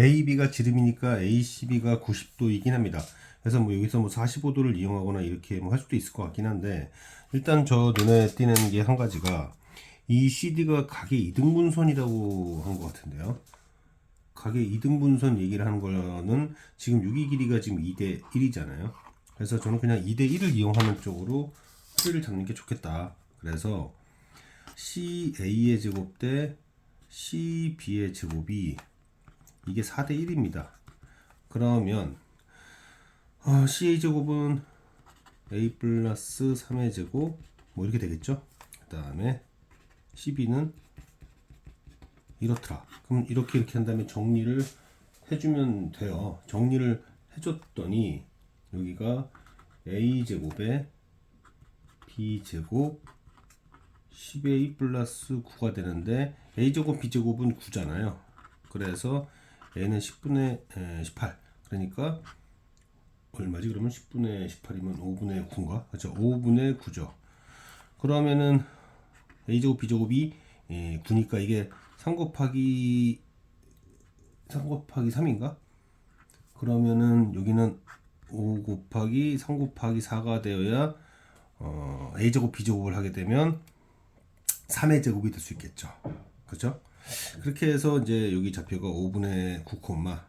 AB가 지름이니까 ACB가 90도이긴 합니다. 그래서 뭐 여기서 뭐 45도를 이용하거나 이렇게 뭐 할 수도 있을 것 같긴 한데 일단 저 눈에 띄는 게 한 가지가 이 CD가 가계 이등분선이라고 한 것 같은데요. 가계 이등분선 얘기를 하는 거는 지금 6이 길이가 지금 2대 1이잖아요. 그래서 저는 그냥 2대 1을 이용하는 쪽으로 풀이를 잡는 게 좋겠다. 그래서 CA의 제곱 대 CB의 제곱이 이게 4대 1입니다. 그러면 어, CA 제곱은 A 플러스 3의 제곱 뭐 이렇게 되겠죠? 그 다음에 CB는 이렇더라. 그럼 이렇게 이렇게 한 다음에 정리를 해주면 돼요. 정리를 해줬더니 여기가 A 제곱에 B 제곱 10a 플러스 9가 되는데 a 제곱 b 제곱은 9잖아요. 그래서 a는 10분의 18. 그러니까 얼마지? 그러면 10분의 18이면 5분의 9인가? 그렇죠. 5분의 9죠. 그러면은 a 제곱 b 제곱이 9니까 이게 3 곱하기 3 곱하기 3인가? 그러면은 여기는 5 곱하기 3 곱하기 4가 되어야 어, a 제곱 b 제곱을 하게 되면 3의 제곱이 될 수 있겠죠. 그렇죠? 그렇게 해서 이제 여기 좌표가 5분의 9 콤마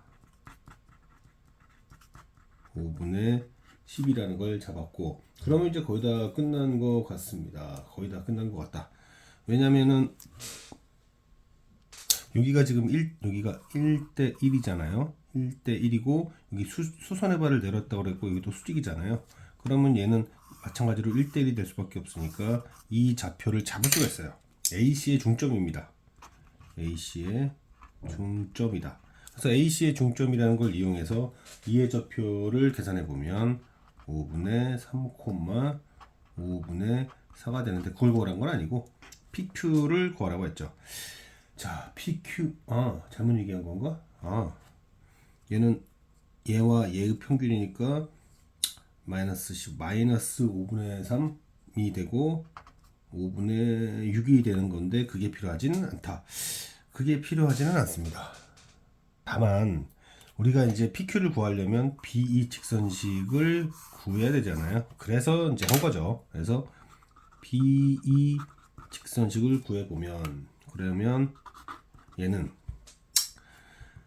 5분의 10이라는 걸 잡았고 그러면 이제 거의 다 끝난 것 같습니다. 거의 다 끝난 것 같다. 왜냐면은 여기가 지금 1 여기가 1대 1이잖아요. 1대 1이고 여기 수, 수선의 발을 내렸다고 그랬고 여기도 수직이잖아요. 그러면 얘는 마찬가지로 1대 1이 될 수밖에 없으니까 이 좌표를 잡을 수가 있어요. AC의 중점입니다. AC의 중점이다. 그래서 AC의 중점이라는 걸 이용해서 이의 좌표를 계산해 보면 5분의 3, 5분의 4가 되는데 그걸 구하란 건 아니고 PQ를 구하라고 했죠. 자, PQ 아 잘못 얘기한 건가? 아 얘는 얘와 얘의 평균이니까 마이너스 10 마이너스 5분의 3이 되고 5분의 6이 되는 건데 그게 필요하지는 않다. 그게 필요하지는 않습니다. 다만 우리가 이제 PQ를 구하려면 BE 직선식을 구해야 되잖아요. 그래서 이제 한 거죠. 그래서 BE 직선식을 구해 보면 그러면 얘는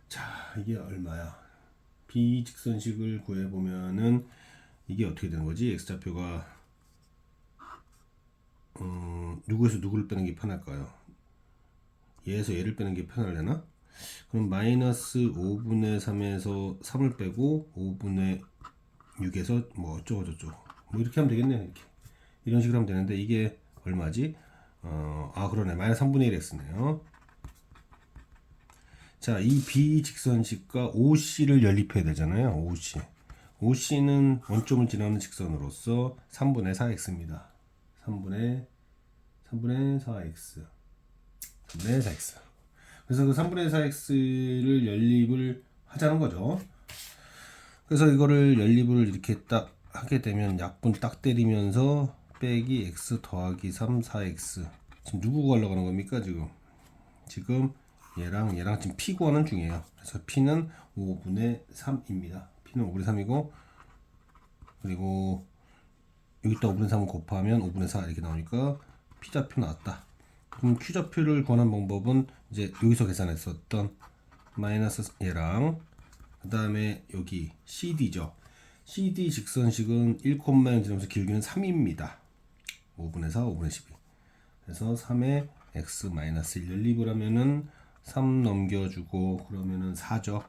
자 이게 얼마야? BE 직선식을 구해 보면은 이게 어떻게 되는 거지? x 좌표가 음, 누구에서 누구를 빼는 게 편할까요? 얘에서 얘를 빼는 게 편할래나? 그럼 마이너스 5분의 3에서 3을 빼고 5분의 6에서 뭐 어쩌고 저쩌고. 뭐 이렇게 하면 되겠네 이렇게. 이런 식으로 하면 되는데 이게 얼마지? 어, 아 그러네. 마이너스 3분의 1x네요. 자이 비직선식과 OC를 연립해야 되잖아요 OC OC는 원점을 지나는 직선으로서 3분의 4x입니다. 3분의 3분의 4x 3분의 4x 그래서 그 3분의 4x를 연립을 하자는 거죠. 그래서 이거를 연립을 이렇게 딱 하게 되면 약분 딱 때리면서 빼기 x 더하기 3 4x 지금 누구 구하려고 하는 겁니까 지금? 지금 얘랑 얘랑 지금 p 구하는 중이에요. 그래서 p는 5분의 3입니다. P는 5분의 3이고 그리고 여기다 5분의 3을 곱하면 5분의 4 이렇게 나오니까 P좌표 나왔다. 그럼 Q좌표를 구하는 방법은 이제 여기서 계산했었던 마이너스 얘랑 그 다음에 여기 CD죠. CD 직선식은 1,0 지나면서 길기는 3입니다. 5분의 4, 5분의 12. 그래서 3에 x 마이너스 1 연립을 하면은 3 넘겨주고 그러면은 4죠.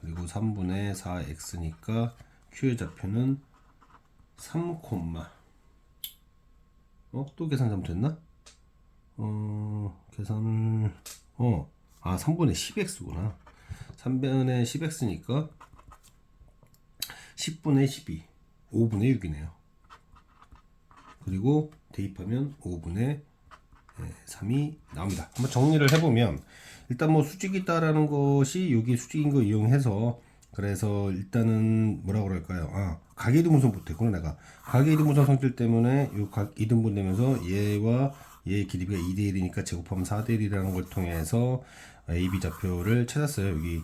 그리고 3분의 4x니까 Q의 좌표는 3, 어? 또 계산 잘못했나? 어, 계산, 어, 아, 3분의 10x구나. 3분의 10x니까 10분의 12, 5분의 6이네요. 그리고 대입하면 5분의 3이 나옵니다. 한번 정리를 해보면 일단 뭐 수직이다라는 것이 여기 수직인 거 이용해서 그래서 일단은 뭐라 그럴까요? 아 가계 이등분선 못했구나 내가 가계 이등분선 성질 때문에 요 각 이등분 되면서 얘와 얘의 길이가 2대 1이니까 제곱하면 4대 1이라는 걸 통해서 AB 좌표를 찾았어요. 여기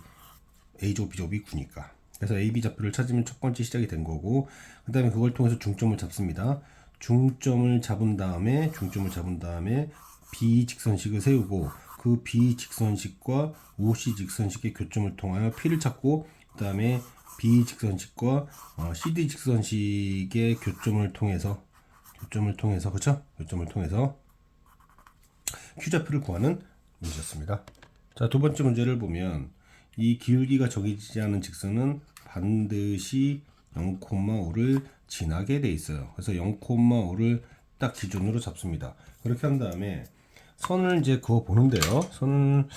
A제곱 B제곱이 9니까. 그래서 AB 좌표를 찾으면 첫 번째 시작이 된 거고 그 다음에 그걸 통해서 중점을 잡습니다. 중점을 잡은 다음에 중점을 잡은 다음에 B 직선식을 세우고 그 B 직선식과 OC 직선식의 교점을 통하여 P를 찾고 그 다음에 B 직선식과 어, CD 직선식의 교점을 통해서 교점을 통해서 그렇죠? 교점을 통해서 Q 좌표를 구하는 문제였습니다. 자, 두 번째 문제를 보면 이 기울기가 정해지지 않은 직선은 반드시 0,5를 지나게 돼 있어요. 그래서 0,5를 딱 기준으로 잡습니다. 그렇게 한 다음에 선을 이제 그어 보는데요. 선을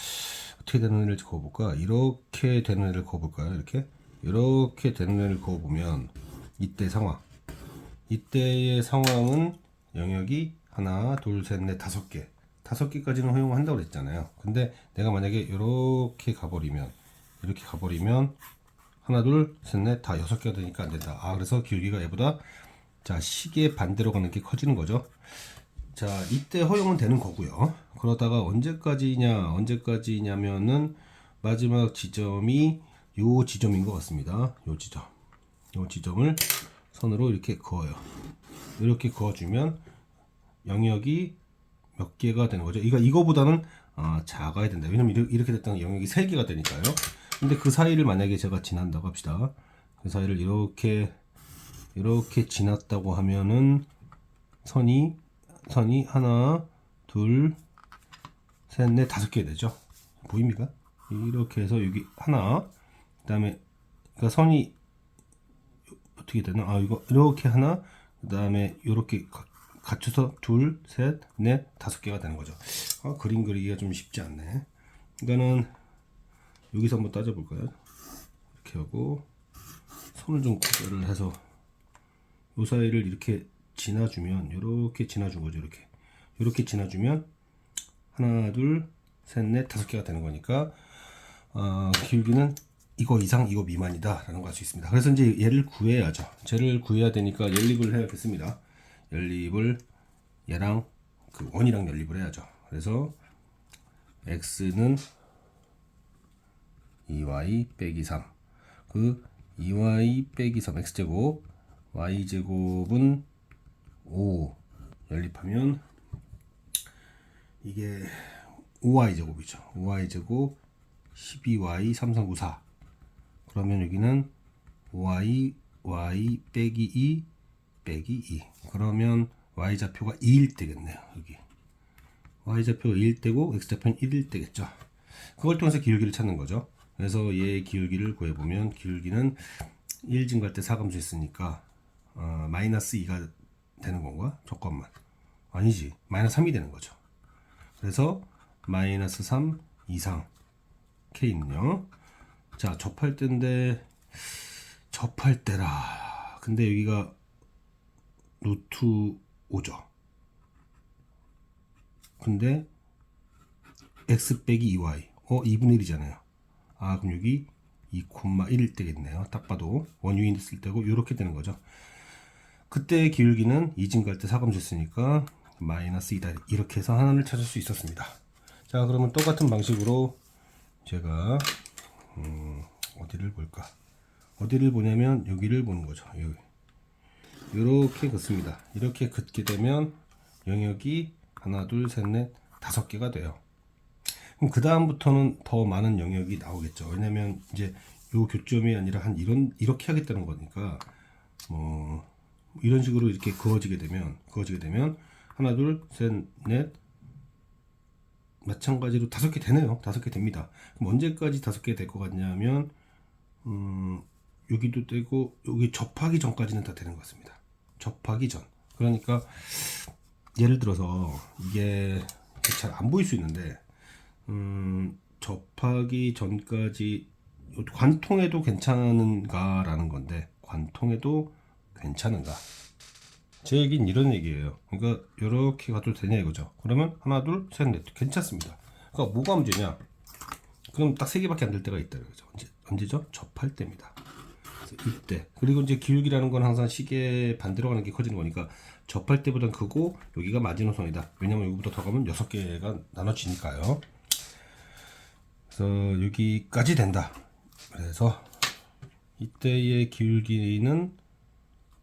어떻게 되는 애를 그어 볼까? 이렇게 되는 애를 그어 볼까요? 이렇게 이렇게 되는 애를 그어 보면 이때 상황 이때의 상황은 영역이 하나, 둘, 셋, 넷, 다섯 개. 다섯 개까지는 허용한다고 그랬잖아요. 근데 내가 만약에 이렇게 가버리면, 이렇게 가버리면, 하나, 둘, 셋, 넷, 다 여섯 개가 되니까 안 된다. 아, 그래서 기울기가 얘보다, 자, 시계 반대로 가는 게 커지는 거죠. 자, 이때 허용은 되는 거고요. 그러다가 언제까지냐, 언제까지냐면은, 마지막 지점이 요 지점인 것 같습니다. 요 지점. 요 지점을 선으로 이렇게 그어요. 이렇게 그어주면 영역이 몇 개가 되는 거죠. 이거 이거보다는 아, 작아야 된다. 왜냐면 이렇게, 됐다는 영역이 세 개가 되니까요. 근데 그 사이를 만약에 제가 지난다고 합시다. 그 사이를 이렇게 이렇게 지났다고 하면은 선이 선이 하나, 둘, 셋, 넷, 다섯 개 되죠. 보입니까? 이렇게 해서 여기 하나, 그다음에 그러니까 선이 어떻게 되나? 아 이거 이렇게 하나, 그다음에 이렇게 가- 갖춰서 둘, 셋, 넷, 다섯 개가 되는 거죠. 아, 그림 그리기가 좀 쉽지 않네. 이거는 여기서 한번 따져볼까요? 이렇게 하고 손을 좀 구별을 해서 요 사이를 이렇게 지나주면 이렇게 지나준 거죠. 이렇게 이렇게 지나주면 하나, 둘, 셋, 넷, 다섯 개가 되는 거니까 어, 기울기는 이거 이상 이거 미만이다라는 걸 알 수 있습니다. 그래서 이제 얘를 구해야죠. 쟤를 구해야 되니까 연립을 해야겠습니다. 연립을 얘랑 그 원이랑 연립을 해야죠. 그래서 x는 2y 빼기 3. 그 2y 빼기 3 x제곱 y제곱은 5 연립하면 이게 5y제곱이죠. 5y제곱 12y 3394 그러면 여기는 y y 빼기 2 빼기 2 그러면 y 좌표가 2일 때겠네요 여기. y 좌표가 2일 때고 x 좌표는 1일 때겠죠. 그걸 통해서 기울기를 찾는 거죠. 그래서 얘의 기울기를 구해보면 기울기는 1 증가할 때 4감수 했으니까 어, 마이너스 2가 되는 건가? 잠깐만. 아니지. 마이너스 3이 되는 거죠. 그래서 마이너스 3 이상 K는요. 자, 접할 때인데 접할 때라. 근데 여기가 루트 5죠. 근데 x 빼기 2y. 어, 2분의 1이잖아요. 아, 그럼 여기 2,1일 때겠네요. 딱 봐도 원유인 있을 때고 이렇게 되는 거죠. 그때 기울기는 2진 갈 때 사감됐으니까 마이너스 2다. 이렇게 해서 하나를 찾을 수 있었습니다. 자, 그러면 똑같은 방식으로 제가 음, 어디를 볼까? 어디를 보냐면 여기를 보는 거죠. 여기. 이렇게 긋습니다. 이렇게 긋게 되면 영역이 하나, 둘, 셋, 넷, 다섯 개가 돼요. 그럼 그 다음부터는 더 많은 영역이 나오겠죠. 왜냐면 이제 요 교점이 아니라 한 이런 이렇게 하겠다는 거니까 뭐 이런 식으로 이렇게 그어지게 되면 그어지게 되면 하나, 둘, 셋, 넷, 마찬가지로 다섯 개 되네요. 다섯 개 됩니다. 그럼 언제까지 다섯 개 될 것 같냐면 음, 여기도 되고 여기 접하기 전까지는 다 되는 것 같습니다. 접하기 전. 그러니까 예를 들어서 이게 잘 안 보일 수 있는데 음, 접하기 전까지 관통해도 괜찮은가라는 건데 관통해도 괜찮은가? 제 얘기는 이런 얘기예요. 그러니까 이렇게 가도 되냐 이거죠. 그러면 하나, 둘, 셋, 넷 괜찮습니다. 그러니까 뭐가 문제냐? 그럼 딱 세 개밖에 안 될 때가 있다 이거죠. 언제 언제죠? 접할 때입니다. 이때 그리고 이제 기울기라는 건 항상 시계 반대로 가는 게 커지는 거니까 접할 때보단 크고 여기가 마지노선이다. 왜냐면 여기보다 더 가면 여섯 개가 나눠지니까요. 그래서 여기까지 된다. 그래서 이때의 기울기는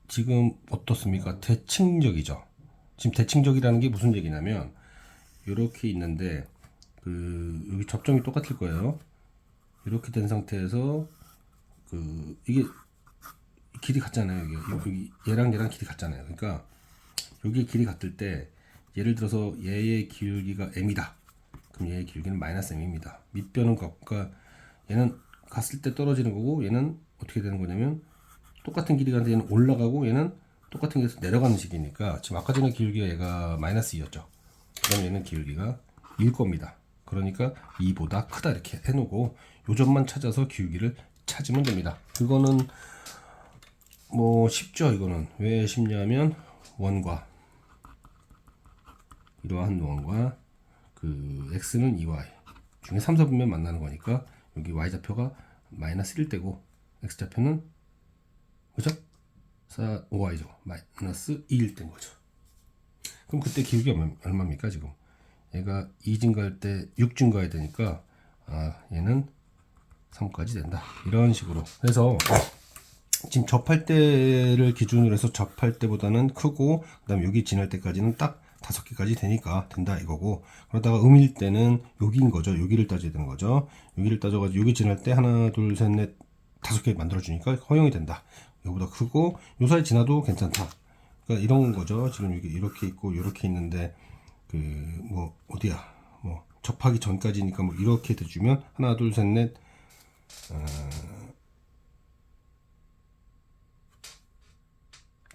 지금 어떻습니까? 대칭적이죠. 지금 대칭적이라는 게 무슨 얘기냐면 이렇게 있는데 그 여기 접점이 똑같을 거예요. 이렇게 된 상태에서 그 이게 길이 같잖아요. 여기, 여기 얘랑 얘랑 길이 같잖아요. 그러니까 여기 길이 같을 때 예를 들어서 얘의 기울기가 m이다. 그럼 얘의 기울기는 마이너스 m입니다. 밑변은 같과 얘는 갔을 때 떨어지는 거고 얘는 어떻게 되는 거냐면 똑같은 길이 가는데 얘는 올라가고 얘는 똑같은 길에서 내려가는 식이니까 지금 아까 전에 기울기가 얘가 마이너스 2였죠. 그럼 얘는 기울기가 1 겁니다. 그러니까 2보다 크다 이렇게 해놓고 요 점만 찾아서 기울기를 찾으면 됩니다. 그거는 뭐 쉽죠 이거는 왜 쉽냐면 원과 이러한 원과 그 x는 2y 중에 3, 4분면 만나는 거니까 여기 y 좌표가 마이너스 1 되고 x 좌표는 그죠? 4, 5y죠 마이너스 2일 된 거죠 그럼 그때 기울기 얼마, 얼마입니까 지금 얘가 2 증가할 때 6 증가해야 되니까 아 얘는 3까지 된다. 이런 식으로. 그래서 지금 접할 때를 기준으로 해서 접할 때보다는 크고 그다음 여기 지날 때까지는 딱 다섯 개까지 되니까 된다 이거고. 그러다가 음일 때는 여기인 거죠. 여기를 따져야 되는 거죠. 여기를 따져가지고 여기 지날 때 하나 둘 셋 넷 다섯 개 만들어 주니까 허용이 된다. 여기보다 크고 요 사이 지나도 괜찮다. 그러니까 이런 거죠. 지금 여기 이렇게 있고 이렇게 있는데 그 뭐 어디야? 뭐 접하기 전까지니까 뭐 이렇게 돼주면 하나 둘 셋 넷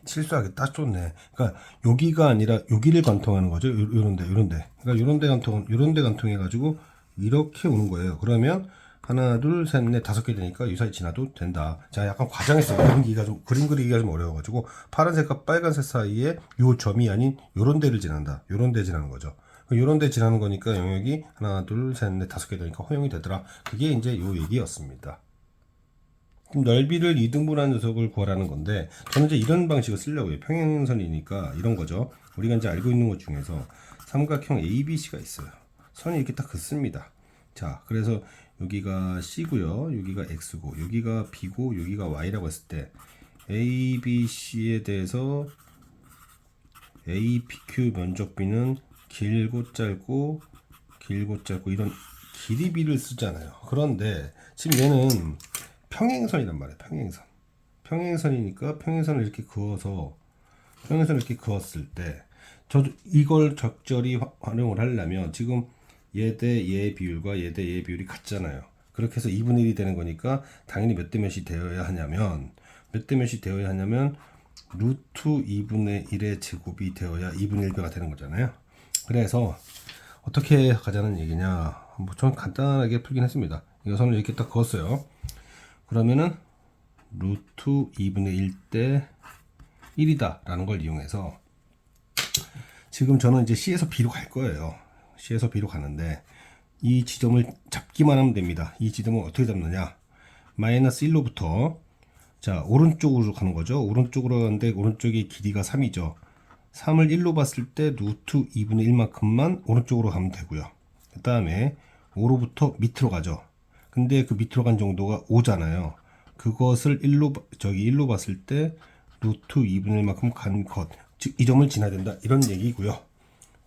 실수하기 딱 좋네. 그러니까 여기가 아니라 여기를 관통하는 거죠. 요- 요런데, 요런데. 그러니까 요런데 관통, 요런데 관통해 가지고 이렇게 오는 거예요. 그러면 하나, 둘, 셋, 넷, 다섯 개 되니까 이 사이 지나도 된다. 자, 약간 과장했어요. 그림기가 좀 그림 그리기가 좀 어려워가지고 파란색과 빨간색 사이에 요 점이 아닌 요런 데를 지난다. 요런 데 지나는 거죠. 요런 데 지나는 거니까 영역이 하나, 둘, 셋, 넷, 다섯 개 되니까 허용이 되더라. 그게 이제 요 얘기였습니다. 그럼 넓이를 2등분한 녀석을 구하라는 건데 저는 이제 이런 방식을 쓰려고 해요. 평행선이니까 이런 거죠. 우리가 이제 알고 있는 것 중에서 삼각형 ABC가 있어요. 선이 이렇게 딱 긋습니다. 자, 그래서 여기가 C고요. 여기가 X고 여기가 B고 여기가 Y라고 했을 때 ABC에 대해서 APQ 면적 비는 길고 짧고 길고 짧고 이런 길이비를 쓰잖아요. 그런데 지금 얘는 평행선이란 말이에요. 평행선. 평행선이니까 평행선을 이렇게 그어서 평행선을 이렇게 그었을 때 저도 이걸 적절히 화- 활용을 하려면 지금 얘 대 얘 비율과 얘 대 얘 비율이 같잖아요. 그렇게 해서 2분의 1이 되는 거니까 당연히 몇 대 몇이 되어야 하냐면 몇 대 몇이 되어야 하냐면 루트 2분의 1의 제곱이 되어야 2분의 1배가 되는 거잖아요. 그래서 어떻게 가자는 얘기냐? 뭐좀 간단하게 풀긴 했습니다. 이거 선을 이렇게 딱 그었어요. 그러면은 루트 2분의 1대 1이다 라는 걸 이용해서 지금 저는 이제 C에서 B로 갈 거예요. C에서 B로 가는데 이 지점을 잡기만 하면 됩니다. 이 지점을 어떻게 잡느냐? 마이너스 1로부터 자 오른쪽으로 가는 거죠. 오른쪽으로 가는데 오른쪽이 길이가 3이죠. 3을 1로 봤을 때 루트 2분의 1만큼만 오른쪽으로 가면 되고요. 그 다음에 5로부터 밑으로 가죠. 근데 그 밑으로 간 정도가 5잖아요. 그것을 1로 저기 1로 봤을 때 루트 2분의 1만큼 간 것. 즉 이 점을 지나야 된다. 이런 얘기고요.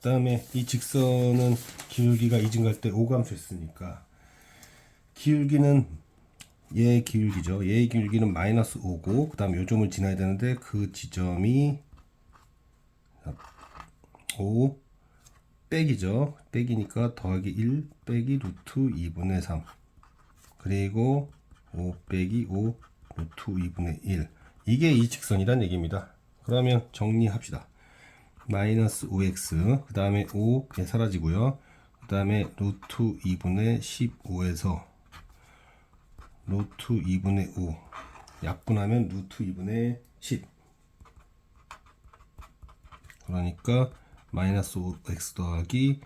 그 다음에 이 직선은 기울기가 이증갈 때 5감수 했으니까 기울기는 얘 기울기죠. 얘의 기울기는 마이너스 5고 그 다음 요 점을 지나야 되는데 그 지점이 5 빼기죠. 빼기니까 더하기 1 빼기 루트 2분의 3 그리고 5 빼기 5 루트 2분의 1 이게 이 직선이란 얘기입니다. 그러면 정리합시다. 마이너스 5x 그 다음에 5 그냥 사라지고요. 그 다음에 루트 2분의 15에서 루트 2분의 5 약분하면 루트 2분의 10 그러니까 마이너스 5x 더하기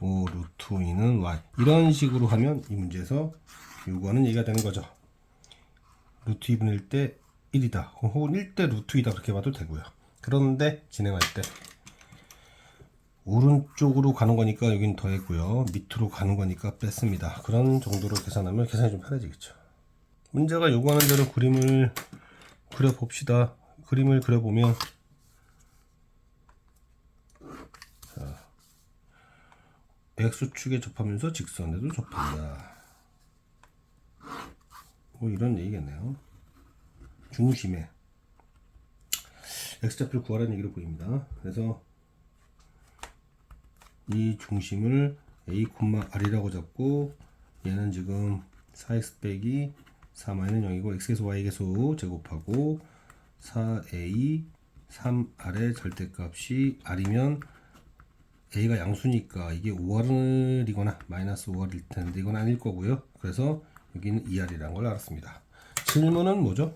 5 루트 2는 y. 이런 식으로 하면 이 문제에서 요구하는 얘기가 되는 거죠. 루트 2분의 1때 1이다. 혹은 1대 루트 2다. 그렇게 봐도 되고요. 그런데 진행할 때 오른쪽으로 가는 거니까 여기는 더했고요. 밑으로 가는 거니까 뺐습니다. 그런 정도로 계산하면 계산이 좀 편해지겠죠. 문제가 요구하는 대로 그림을 그려 봅시다. 그림을 그려 보면 x축에 접하면서 직선에도 접한다. 뭐 이런 얘기겠네요. 중심에 x좌표를 구하라는 얘기로 보입니다. 그래서 이 중심을 a, r이라고 잡고 얘는 지금 4x 빼기 4마이는 0이고 x에서 y에서 제곱하고 4a 3r의 절대값이 r이면 a가 양수니까 이게 5r이거나 마이너스 5r일 텐데 이건 아닐 거고요. 그래서 여기는 2r이라는 걸 알았습니다. 질문은 뭐죠?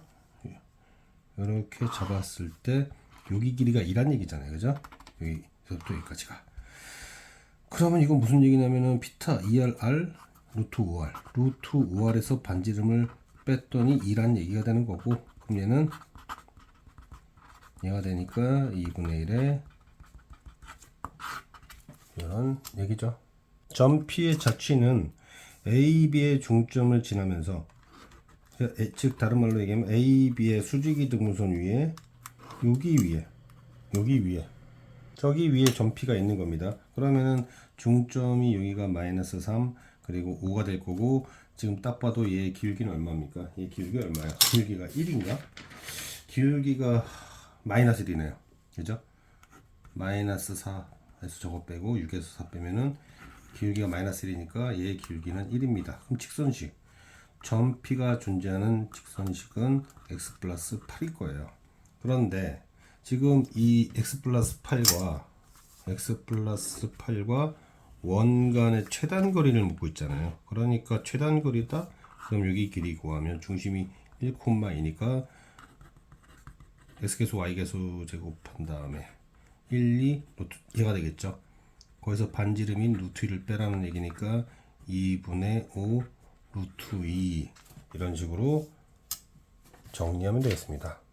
이렇게 잡았을 때 여기 길이가 2란 얘기잖아요. 그죠? 여기서부터 여기까지가. 그러면 이건 무슨 얘기냐면은 피타 2rr 루트 5r 루트 5r에서 반지름을 뺐더니 2란 얘기가 되는 거고 그럼 얘는 얘가 되니까 2분의 1에 이런 얘기죠. 점 P의 자취는 A, B의 중점을 지나면서 에- 즉 다른 말로 얘기하면 A, B의 수직이 등분선 위에 여기 위에 여기 위에 저기 위에 점 P가 있는 겁니다. 그러면은 중점이 여기가 마이너스 3 그리고 5가 될 거고 지금 딱 봐도 얘 길기는 얼마입니까? 얘 길기 얼마야? 길기가 1인가? 길기가 마이너스 1이네요. 그죠? 마이너스 4 에서 저거 빼고 6에서 4 빼면은 길기가 마이너스 1이니까 얘 길기는 1입니다. 그럼 직선식 점 P가 존재하는 직선식은 x 플러스 8일 거예요. 그런데 지금 이 x 플러스 8과 x 플러스 8과 원 간의 최단 거리를 묻고 있잖아요. 그러니까 최단 거리다. 그럼 여기 길이 구하면 중심이 1,2니까 x계수 y계수 제곱한 다음에 1, 2 루트 얘가 되겠죠. 거기서 반지름인 루트 2를 빼라는 얘기니까 2분의 5 루트 2 이런 식으로 정리하면 되겠습니다.